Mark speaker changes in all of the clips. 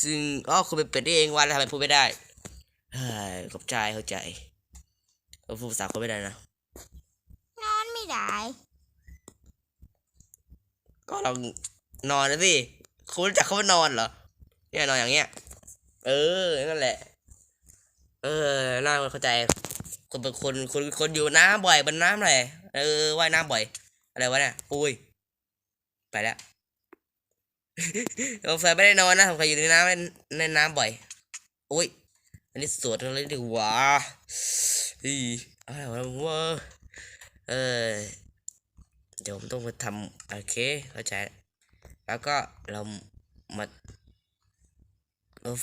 Speaker 1: ซึ่งอ๋อคุณเป็นเป็ดนี่เองวันแล้วทำไมพูดไม่ได้เฮ้ยขอบใจเข้าใจเออพูดภาษาคนไม่ได้นะ
Speaker 2: นอนไม่ได้
Speaker 1: ก็ลองนอนนะสิคุณรู้จักเขาว่านอนเหรอเนี่ยนอนอย่างเงี้ย เออนั่นแหละ เออน่าเข้าใจคนเป็นคนคนคนอยู่น้ำบ่อยบนน้ำเลยเออว่ายน้ำบ่อย อะไรวะเนี่ยอุ้ย ไปแล้ว สงสัยไม่ได้นอนนะสงสัยอยู่ในน้ำในในน้ำบ่อยอุ้ยอันนี้สวดกันเลยดีกว่าอีอะไรวะวะเออเดี๋ยวผมต้องไปทำโอเคเข้าใจแล้วก็เรามาเออ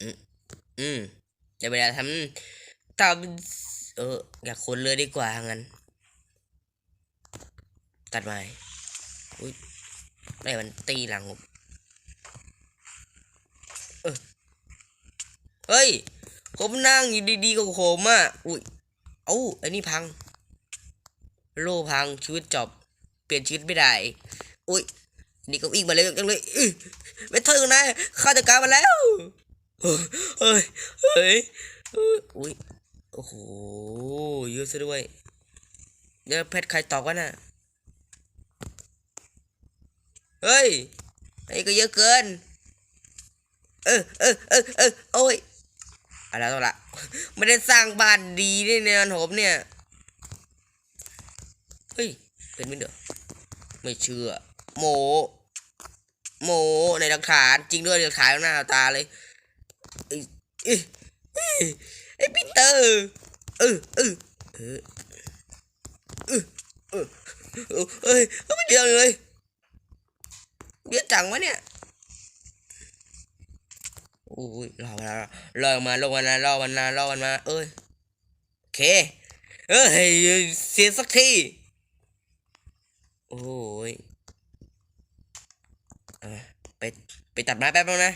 Speaker 1: อืมอืมเดี๋ยวเวลาทำทำเอออยากคนเลยดีกว่างั้น ตัดไม้อุ้ยไม่มันตีหลังผมเออเฮ้ย ผมนั่งอยู่ดีๆกับผมอะอุ้ย เอ้าอันนี้พัง โลพังชีวิตจบ เปลี่ยนชีวิตไม่ได้ อุ้ย นี่ก็วิ่งมาเร็วจังเลยไม่ท่ากันนะข้าจัดการมาแล้วเฮ้ยเฮ้ย เฮ้ย อุ้ย โอ้โหเยอะซะด้วย เดี๋ยวเพชรใครตอกวะน่ะ เฮ้ยไอ้ก็เยอะเกิน เออเออเออเออโอ้ยอะไรต้องละไม่ได้สร้างบ้านดีด้วยเนี่ยผมเนี่ย เฮ้ย เป็นไม่เด้อไม่เชื่อ โม โม ในหลักฐานจริงด้วยหลักฐานหน้าตาเลยไอ้ไอ้ไอ้ไอ้ปีเตอร์เออเออเออเออเออเออเอ้ยไม่เยอะเลยเยอะ จังวะเนี่ยโอ้ยรอมาลอมาลงมานะรอมันะรอมันมา เอ้ยโอเค เอ้ยเสียสักที โอ้ยเอไปไปตัดไม้แป๊บนึงนะ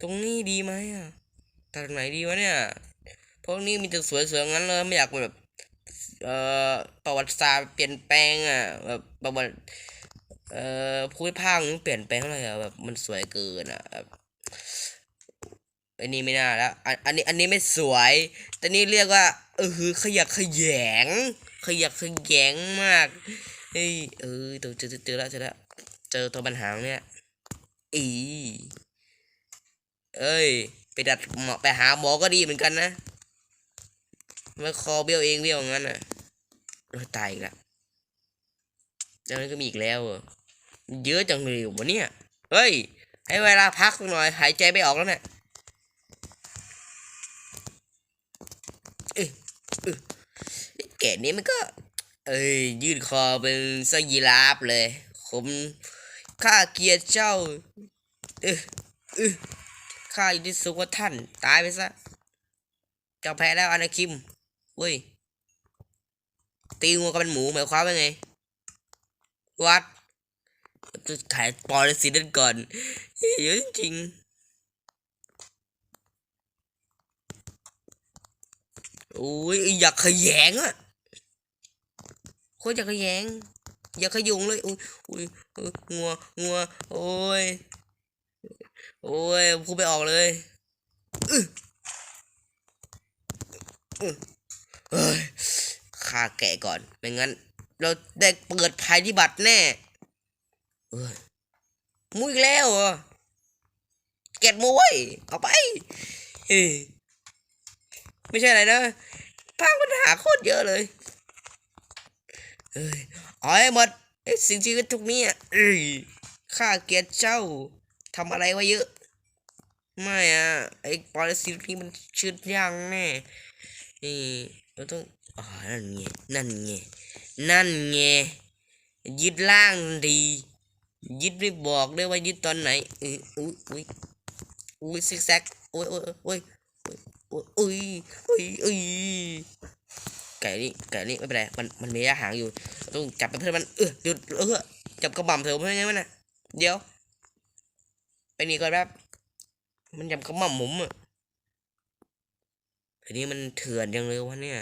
Speaker 1: ตรงนี้ดีไหมอะ ตัดไหนดีวะเนี่ย พวกนี้มีแต่สวยๆงั้นเลยไม่อยากแบบ เอ่อ ประวัติศาสตร์เปลี่ยนแปลงอะ แบบประวัติ เอ่อภูมิภาคมันเปลี่ยนแปลงอะไรอะแบบมันสวยเกินอะแบบอันนี้ไม่น่าแล้วอันอันนี้อันนี้ไม่สวยแต่นี่เรียกว่าเออขยักขยง ขยักขยงมากเฮ้ยเออเจอเจอเจอแล้วเจอแล้วเจอตัวปัญหาเนี่ยอีเอ้ย ไปดัดหมอไปหาหมอก็ดีเหมือนกันนะไม่คอเบี้ยวเองเบี้ยวงั้นอะตายอีกล้วแล้วนี่ก็มีอีกแล้วเหรอ เยอะจังเลยวะเนี่ย เฮ้ย ให้เวลาพักหน่อย หายใจไม่ออกแล้วเนี่ยเอ้ยเอ้ยแก่นี้มันก็ เอ้ย ยืดคอเป็นไส้ยีราฟเลย ผมข้าเกียดเจ้าเออเออข้าอยู่ที่สุขว่าท่าน ตายไปซะเจ้าแพ้แล้วอนาคิมเว้ยตีงวกับเป็นหมูหมายความว่าไง วัด จะถ่ายปอลสินั่นก่อนเยอะจริงโอ้ยอยากขยงอะโคตรอยากขยง อยากขยุงเลยอุ้ยอุ้ยงัวงัวโอ้ยโอ้ยพูดไม่ออกเลยอื้ออือเฮ้ยฆ่าแกะก่อน ไม่งั้น เราได้เปิดภัยพิบัติแน่ เอ้ยมุ้ยแล้วเหรอเก็ดมุ้ยเอาไปเอไม่ใช่อะไรนะพางปัญหาโคตรเยอะเลยเอ้ยเอาให้หมดไอ้สิ่งชีวิตทุกนี้อะเอ้ยข้าเกลียดเจ้าทำอะไรไว้เยอะ ไม่อะไอ้ปอลสินี้มันชืดย่างแน่นี่เราต้องอ๋อนั่นไงนั่นไงนั่นไงยึดล่างดี ยึดไม่บอกด้วยว่ายึดตอนไหนอุ้ยอุ้ยอุ้ยอุ้ยซิกแซกโอ้ยโอ้ยโอ้ยโอ้ยโอ้ยอ้ยโอ้ยไก่นี่ไก่นี่ไม่เป็นไรมันมันมีอาหางอยู่ต้องจับไปเพื่อนมันเออหยุดเออจับกระหม่ำเถอะไม่งั้นมันน่ะเดี๋ยวไปนี่ก่อนแป๊บมันจับกระหม่ำผมอะทีนี้มันเถื่อนจังเลยวะเนี่ย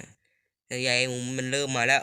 Speaker 1: ใหญ่ๆมุมมันเริ่มมาแล้ว